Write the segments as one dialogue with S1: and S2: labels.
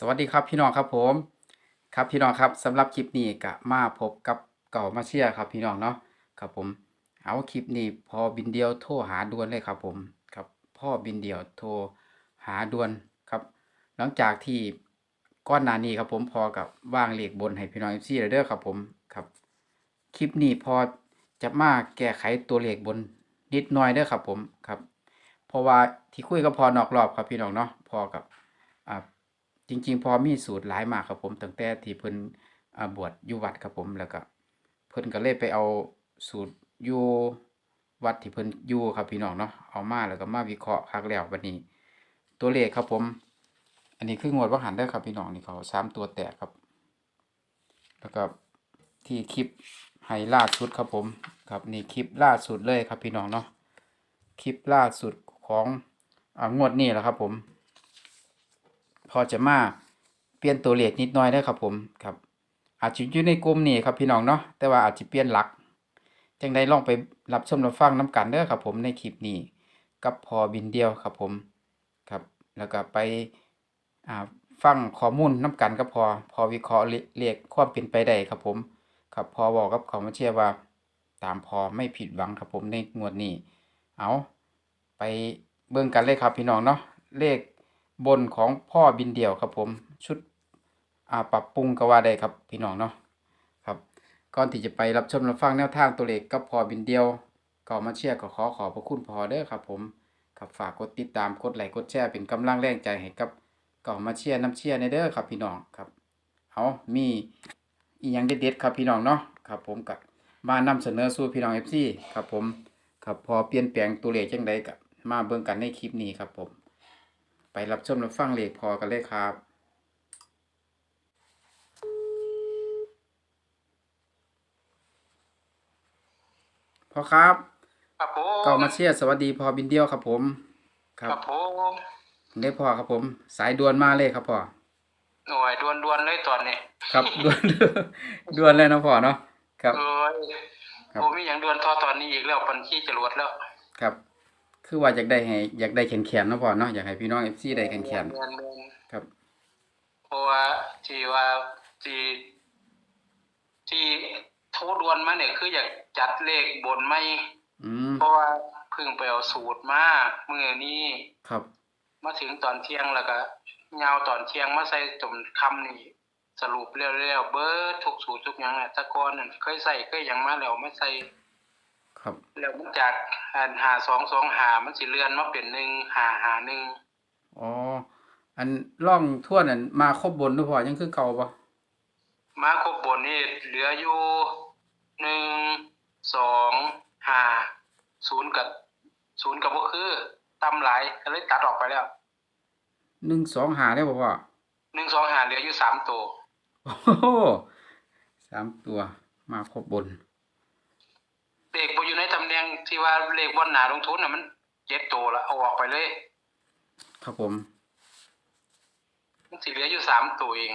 S1: สวัสดีครับพี่น้องครับผม ครับพี่น้องครับสำหรับคลิปนี้ก็มาพบกับเก่ามาเชียครับพี่น้องเนาะครับผม เอาคลิปนี้พอบินเดียวโทรหาด่วนเลยครับผมครับพ่อบินเดียวโทรหาด่วนครับ หลังจากที่ก้อนนานีครับผมพอกับว่างเหลขบนให้พี่น้องเอฟซีเด้อครับผมครับ คลิปนี้พอจะมาแก้ไขตัวเหลขบนนิดหน่อยเด้อครับผมครับ เพราะว่าที่คุยกับพอนอกรอบครับพี่น้องเนาะพอกับ จริง ๆ พอมีสูตรหลายมากครับผมตั้งแต่ที่เพิ่นบวชอยู่วัดครับผมแล้วก็ เพิ่นก็เลยไปเอาสูตรอยู่วัดที่เพิ่นอยู่ครับพี่น้องเนาะเอามาแล้วก็มาวิเคราะห์คักแล้ววันนี้ ตัวเลขครับผม อันนี้คืองวดว่าหันได้ครับพี่น้องนี่เขาสามตัวแตกครับ แล้วก็ที่คลิปไฮล่าสุดครับผมครับนี่คลิปล่าสุดเลยครับพี่น้องเนาะคลิปล่าสุดของอางวดนี้แหละครับผม พอจะมาเปลี่ยนตัวเลขนิดหน่อยได้ครับผมครับ อาจจะอยู่ในกลุ่มนี้ครับพี่น้องเนาะแต่ว่าอาจจะเปลี่ยนหลักจังได้ลองไปรับชมรับฟังน้ำกันเด้อครับผมในคลิปนี้กับพอบินเดียวครับผมครับ แล้วก็ไปฟังข้อมูลน้ำกันก็พอ พอวิเคราะห์เลขความเป็นไปได้ครับผม ครับพอบอกกับเขามาเชื่อว่า ตามพอไม่ผิดหวังครับผมในงวดนี้ เอาไปเบิ่งกันเลยครับพี่น้องเนาะเลข บนของพ่อบินเดี่ยวครับผมชุดปรับปรุงก็ว่าได้ครับพี่น้องเนาะครับก่อนที่จะไปรับชมรับฟังแนวทางตัวเลขกับพ่อบินเดียวก็มาเชียร์ก็ขอขอบพระคุณพอเด้อครับผมครับฝากกดติดตามกดไลค์กดแชร์เป็นกำลังแรงใจให้กับก็มาเชียร์น้ำเชียร์ในเด้อครับพี่น้องครับเอามีอีหยังเด็ดๆครับพี่น้องเนาะครับผมกับมานำเสนอสู่พี่น้อง FC ครับผมครับพอเปลี่ยนแปลงตัวเลขจังใดกับมาเบิ่งกันในคลิปนี้ครับผม รับชมรับฟังเลขพอกันเลยครับพอครับ
S2: ครับผม
S1: เก่ามาเชียร์สวัสดีพอบินเดียวครับผมค
S2: ค
S1: รั
S2: รั
S1: บบ
S2: ผม
S1: ได้พอครับผม สายด่วนมาเลยครับพ่อ
S2: หน่วยดวนดวนๆเลยตอนนี้
S1: ครับด่วนด่วนเลยเนาะพ่อเนาะครับ
S2: เอ้ย
S1: ครับ
S2: ผมมีอย่างดวนทอตอนนี้อีกแล้วปันขี้จรวดแล้ว
S1: ครับ คือว่าอยากได้ให้อยากได้แขนแขนๆเนาะพ่อเนาะอยากให้พี่น้องเอฟซีได้แขนแขน
S2: เงินเงิน
S1: ๆครับ
S2: เพราะว่าที่ว่าที่ที่โทรดวนมาเนี่ยคืออยากจัดเลขบนไม่
S1: อืม
S2: เพราะว่าเพิ่งไปเอาสูตรมาเมื่อนี้
S1: ครับ
S2: มาถึงตอนเที่ยงแล้วก็ยาวตอนเที่ยงมาใส่จมคำนี่สรุปเร็วๆเบิดทุกสูตรทุกอย่างอะแตะกอนนั่นเคยใส่เคยหยังมาแล้วไม่ใส่
S1: ครับ
S2: แล้วมันจากอันหาสองสองหามันสิเลื่อนมาเป็นหนึ่งหาหาหนึ่ง
S1: อ๋ออันล่องทั่วนั่นมาครบบนด้วยพอยังคือเก่าปะ
S2: มาครบบนนี่เหลืออยู่หนึ่งสองหาศูนย์กับศูนย์กับก็คือตำหลายก็เลยตัดออกไปแล้ว
S1: หนึ่งสองหาได้ป่พ่อ
S2: หนึ่งสองหาเหลืออยู่สามตัว
S1: โอ้โหสามตัวมาครบบน
S2: เลขบอยู่ในตำแหน่งที่ว่าเลขบนหนาลงทุนน่ะมันเจ็ดตัวละเอาออกไปเลย
S1: ครับผม
S2: มันสิเหลืออยู่สามตัวเอง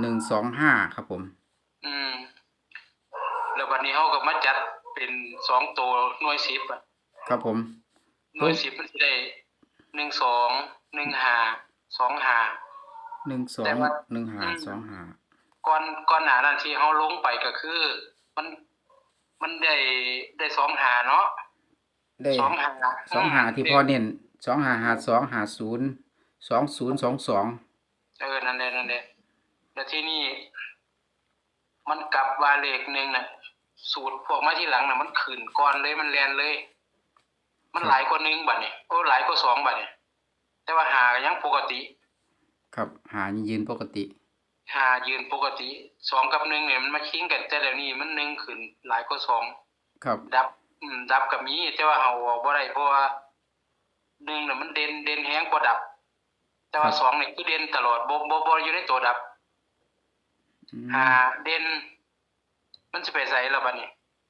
S1: หนึ่งสองห้าครับผม
S2: อืม แล้ววันนี้เขาก็มาจัดเป็นสองตัวหน่วยสิบอะ
S1: ครับผม
S2: หน่วยสิบมันสิได้หนึ่งสองหนึ่งหาสองหา
S1: หนึ่งสอ
S2: แต่
S1: ง
S2: ว่า
S1: หนึ่งหา
S2: อืม
S1: สองหา
S2: ก่อนก่อนหนานั้นที่เขาลงไปก็คือ มัน มันได้ได้สองหาเนาะ
S1: ได้
S2: สองหา
S1: สองหาที่พ่อเน้นสองหาหาสองหาศูนย์สองศูนย์สองสอง
S2: เออนั่นแหละนั่นแหละแล้วที่นี่มันกลับวาเลขหนึ่งน่ะ สูตรพวกมาที่หลังน่ะ มันขืนก่อนเลยมันแลนเลย มันหลายกว่าหนึ่งบัดเนี่ยโอ้หลายกว่าสองบัดเนี่ยแต่ว่าหาก็ยังปกติ
S1: ครับหายืนปกติ
S2: หายืนปกติสองกับหนึ่งเนี่ยมันมาคิงกันแต่เดี๋ยวนี้มันหนึ่งขึ้นหลายกว่าสอง
S1: ครับ
S2: ดับอืมดับกับมีแต่ว่าเอาออกบ่ได้เพราะว่าหนึ่งน่ะมันเด่นเด่นแฮงกว่าดับ แต่ว่าสองเนี่ยคือเด่นตลอดบ่บ่บ่อยู่ในตัวดับ
S1: อืม
S2: หาเด่นมันจะไปใส่แล้วบัดนี้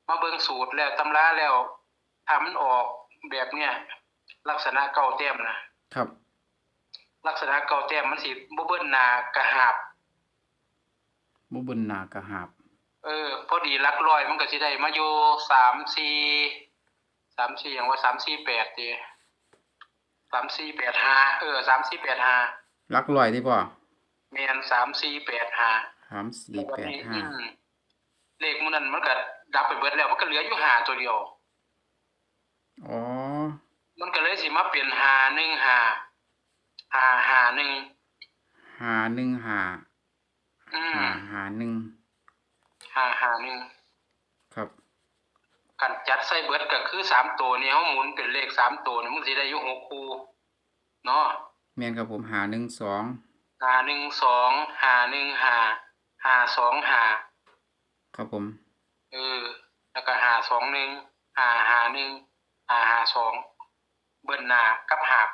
S2: มาเบิ่งสูตรแล้วตำราแล้วถ้ามันออกแบบเนี้ยลักษณะเก่าแต้มนะครับ ลักษณะเก่าแต้มมันสิบ่เบิ่นหน้ากระหาบ
S1: บุบนหนากระหาบ
S2: เออ พอดีหลักร้อยมันก็สิได้มาอยู่สามสี่สามสี่อย่างว่าสามสี่แปดดีสามสี่แปดห้าเออสามสี่แปดห้า
S1: หลักร้อยที่พ่อ
S2: แมนสามสี่แปดห้า
S1: สามสี่แปดห้า
S2: อืมเลขมันนั้นมันก็ดับไปเบิดแล้วมันก็เหลืออยู่หาตัวเดียว
S1: อ๋อ
S2: มันก็เลยสิมาเปลี่ยนหาหนึ่งหาหาหาหนึ่ง
S1: หาหนึ่งหา
S2: อืม
S1: หาหาหนึ่ง
S2: หาหาหนึ่ง
S1: ครับ
S2: กันจัดใส่เบิดก็คือสามตัวนี่เขาหมุนเป็นเลขสามตัวนี่มันสิได้อยู่หกคู่เนาะ
S1: แม่นครับผมหาหนึ่งสอง
S2: หาหนึ่งสองหาหนึ่งหาหาสองหา
S1: ครับผม
S2: เออแล้วก็หาสองหนึ่งหาหาหนึ่งหาหาสองเบิ้ลหน้ากับหาบ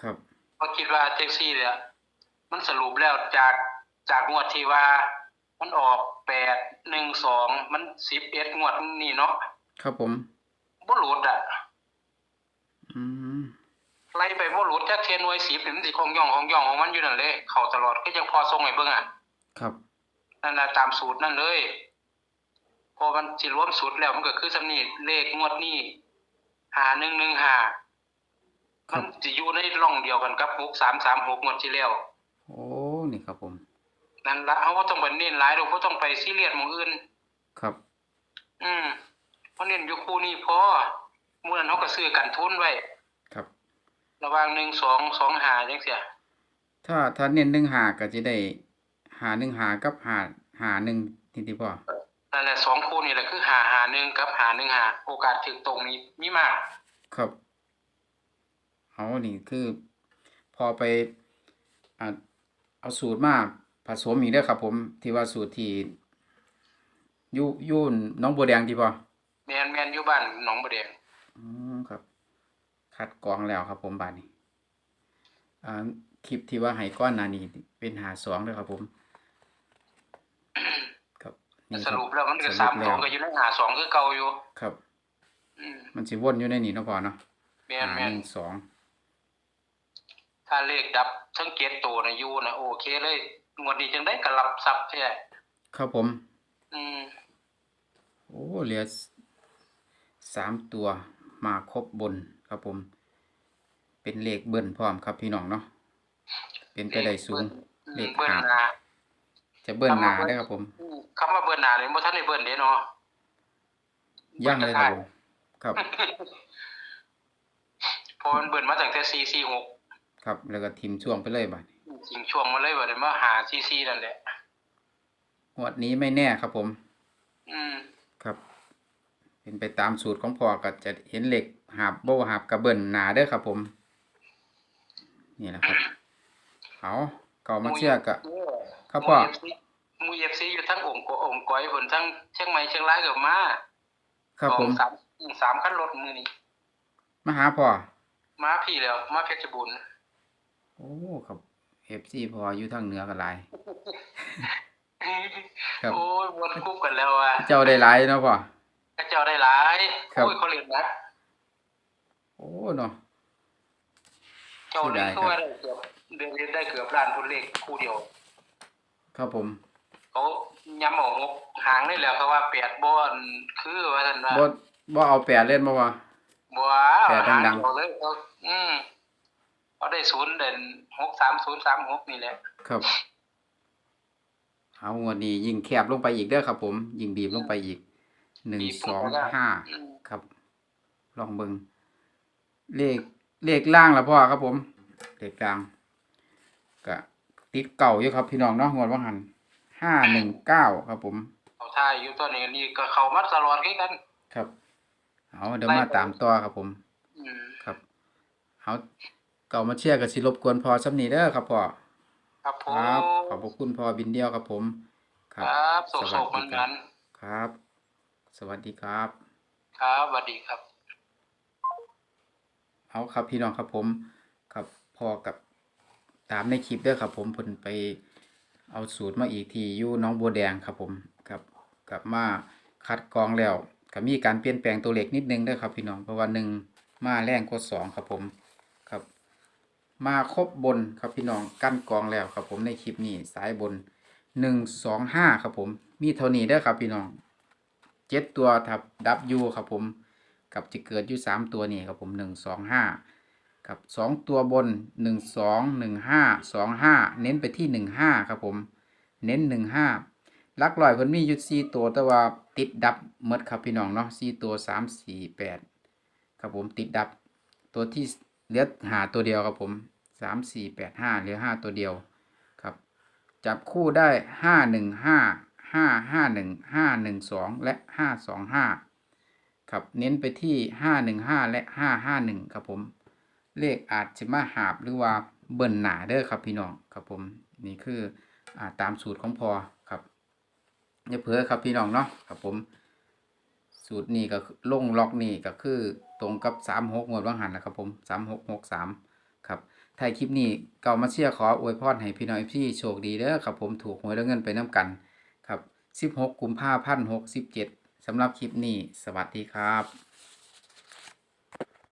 S1: ครับ
S2: เพราะคิดว่าแท็กซี่เนี่ยมันสรุปแล้วจาก จากงวดที่ว่า มันออกแปดหนึ่งสองมันสิบเอ็ดงวดนี่เนาะ
S1: ครับผม
S2: บ่หลุดอะ
S1: อืม
S2: ไล่ไปบ่หลุดจากเทียนหน่วยสิบนี่มันสิของย่องของย่องของมันอยู่นั่นเลยเข้าตลอดก็ยังพอทรงให้เบิ่งอะ
S1: ครับ
S2: นั่นน่ะตามสูตรนั่นเลย พอมันสิรวมสูตรแล้วมันก็คือสำนีเลขงวดนี้หาหนึ่งหนึ่งหา
S1: ครั
S2: มั
S1: บ
S2: นจะอยู่ในร่องเดียวกันกับหกสามสามหกงวดที่แล้ว
S1: โอ้ นี่ครับผม
S2: นั่นละเขาก็ต้องไปเน้นหลายเราก็ต้องไปซีเรียสหมองอื่น
S1: ครับ
S2: อืมเพราะเน้นอยู่คู่นี้พอหมู่นั้นเขาก็ซื้อกันทุนไว้
S1: ครับ
S2: ระหว่างหนึ่งสองสองหาจังเสีย
S1: ถ้าถ้าเน้นหนึ่งหาก็จะได้หาหนึ่งหากับหาหาหนึ่งที่ที่พ่อ
S2: นั่นแหละสองคู่นี่แหละคือหาหาหนึ่งกับหาหนึ่งหาโอกาสถึงตรงนี้มีมาก
S1: ครับเอานี่คือ พอไปอ่าเอาสูตรมา ผสมอีกเด้อครับ ผมที่ว่าสูตรที่อยู่อยู่หน้องบัวแดงที่พ่อ
S2: แมนแมนอยู่บ้านหนองบัวแดง
S1: อืมครับคัดกรองแล้วครับ ผมบาดนี้อ่าคลิปที่ว่าให้ก้อนหนานี้เป็นหาสองเด้อครับ ผมครับนี่ค
S2: ส
S1: รับ
S2: รุปแล้วมันก็
S1: ส
S2: สาม
S1: แล้
S2: ส
S1: ว
S2: องก็อยู่ในหาสองคือเก่าอยู่
S1: ครับ
S2: อืม
S1: มันสิวนอยู่ในนี้เนาะพ่อเนาะ
S2: แมน
S1: หา
S2: แม
S1: ห
S2: น
S1: นึ่งสอง
S2: ถ้าเลขดับทั้งเกตตัวนะอยู่นะโอเคเลย งวดนี้จังได้กระลับซับแท้
S1: ครับผม
S2: อืม
S1: โอ้เหลือสามตัวมาครบบนครับผม เป็นเลขเบิ้ลพร้อมครับพี่น้องเนาะเป็นไปได้สูง
S2: อืม
S1: เลข
S2: เบิ้ล
S1: หา
S2: หนา
S1: จะเบิ้ลหนาได้อครับผม
S2: อืมคำว่าเบิ้ลหนาเลยบ่ทันได้เบิ้ลเด้เนาะ
S1: ย่างเลยครับผมครับ
S2: เพราะมันเบิ้ลมาตั้งแต่4 4 6
S1: ครับ แล้วก็ทิมช่วงไปเลยบัดนี้
S2: จริงช่วงมาเลยว่าได้มาหา4 4นั่นแหละ
S1: งวดนี้ไม่แน่ครับผม
S2: อืม
S1: ครับ เป็นไปตามสูตรของพ่อก็จะเห็นเหล็กหาบโบหาบกระเบิ้ลหนาเด้อครับผม นี่แหละครับเอาเก่ามาเชื่อก็ครับพ่อ
S2: หมู FC อยู่ทั้งองค์กองค์ก้อยเพิ่นทั้งเชียงใหม่เชียงรายก็มา
S1: ครับผม
S2: สองสามอืมสามคันรถมื้อนี้
S1: มาหาพ่อ
S2: มาพี่แล้ว มาเพชรบูรณ์
S1: โอ้ครับ เอฟซีพออยู่ทางเหนือกันหลาย ครับ
S2: โอ้ยวนคุบกันแล้วอะ
S1: เจ้าได้หลายเนาะพ่อ
S2: พระเจ้าได้หลาย
S1: ครับ
S2: โอ้ยเขาเรียนนะ
S1: โอ้เนาะ
S2: เจ้านี่
S1: เสียดายครับ
S2: เขาว่าได้เกือบเดือนนี้ได้เกือบล้านพุ่นเลขคู่เดียว
S1: ครับผม
S2: เขาย้ำเอาหกหางได้แล้วเขาว่าแปดบ่อนคือว่าท่านว่า
S1: บ่บ่เอาแปดเล่นบ่วะ
S2: บ่
S1: แปด
S2: หาง
S1: ดังๆ
S2: เดียวเลยเขาอืม เขาได้ศูนย์เด่นหกสามศูนย์สามหกนี่แหละ
S1: ครับเอางวดนี้ยิ่งแคบลงไปอีกเด้อครับ ผมยิ่งบีบลงไปอีกหนึ่งสองห้า
S2: อืม
S1: ครับ ลองเบิงเลขเลขล่างละพ่อครับผม เลขกลางก็ติดเก่าอยู่ครับ พี่น้องเนาะงวดว่าหันห้าหนึ่งเก้าครับ ผม
S2: เขาทายอยู่ตัวนี้นี่ก็เข้ามาตลอดคือกัน
S1: ครับ เอาเดี๋ยวมาตามต่อครับผม
S2: อืม
S1: ครับเอา เก่ามาเชื่อกับสิรบกวนพอสำนีเด้อครับพ่อ
S2: ครับผ
S1: ค
S2: ม
S1: รับขอบพระคุณพ่อบินเดียวครับผม
S2: ครับโศกโศก
S1: สวั
S2: มั
S1: ส
S2: น
S1: ดีค
S2: นั้
S1: รับ
S2: น
S1: ครับ สวัสดีครับ
S2: ครับสวัสดีครับ
S1: เอาครับพี่น้องครับผมครับพ่อกับตามในคลิปเด้อครับผมเพิ่นไปเอาสูตรมาอีกทีอยู่หน้องบัวแดงครับผมครับกลับมาคัดกรองแล้วก็มีการเปลี่ยนแปลงตัวเลขนิดนึงเด้อครับพี่น้องเพราะว่าหนึ่งมาแรงกว่าสองครับผมครับ มาครบบนครับพี่น้องกั้นกองแล้วครับผมในคลิปนี้สายบนหนึ่งสองห้าครับผม มีเท่านี้เด้อครับพี่น้องเจ็ดตัวทับดับยูครับผม กับจะเกิดอยู่สามตัวนี่ครับผมหนึ่งสองห้าครับสองตัวบนหนึ่งสองหนึ่งห้าสองห้าเน้นไปที่หนึ่งห้าครับผม เน้นหนึ่งห้าลักลอยเพิ่นมียู่สี่ตัวแต่ว่าติดดับหมดครับพี่น้องเนาะสี่ตัวสามสี่แปดครับผมติดดับตัวที่ เหลือหาตัวเดียวครับผมสามสี่แปดห้าเหลือห้าตัวเดียวครับ จับคู่ได้ห้าหนึ่งห้าห้าห้าหนึ่งห้าหนึ่งสองและห้าสองห้าครับเน้นไปที่ห้าหนึ่งห้าและห้าห้าหนึ่งครับผม เลขอาจจะมาหาบหรือว่าเบิ่นหนาเด้อครับพี่น้องครับผมนี่คืออ่าตามสูตรของพอครับอย่าเผลอครับพี่น้องเนาะครับผม สูตรนี้ก็คือลงล็อกนี่ก็คือ ตรงกับสามหกงวดว่างหันนะครับผมสามหกหกสามครับถ่ายคลิปนี้เก่ามาเชียร์ขออวยพรให้พี่น้อยพี่โชคดีเด้อครับผมถูกหวยแล้วเงินไปน้ำกันครับสิบหกกุมภาพันธ์หกสิบเจ็ดสำหรับคลิปนี้ สวัสดีครับ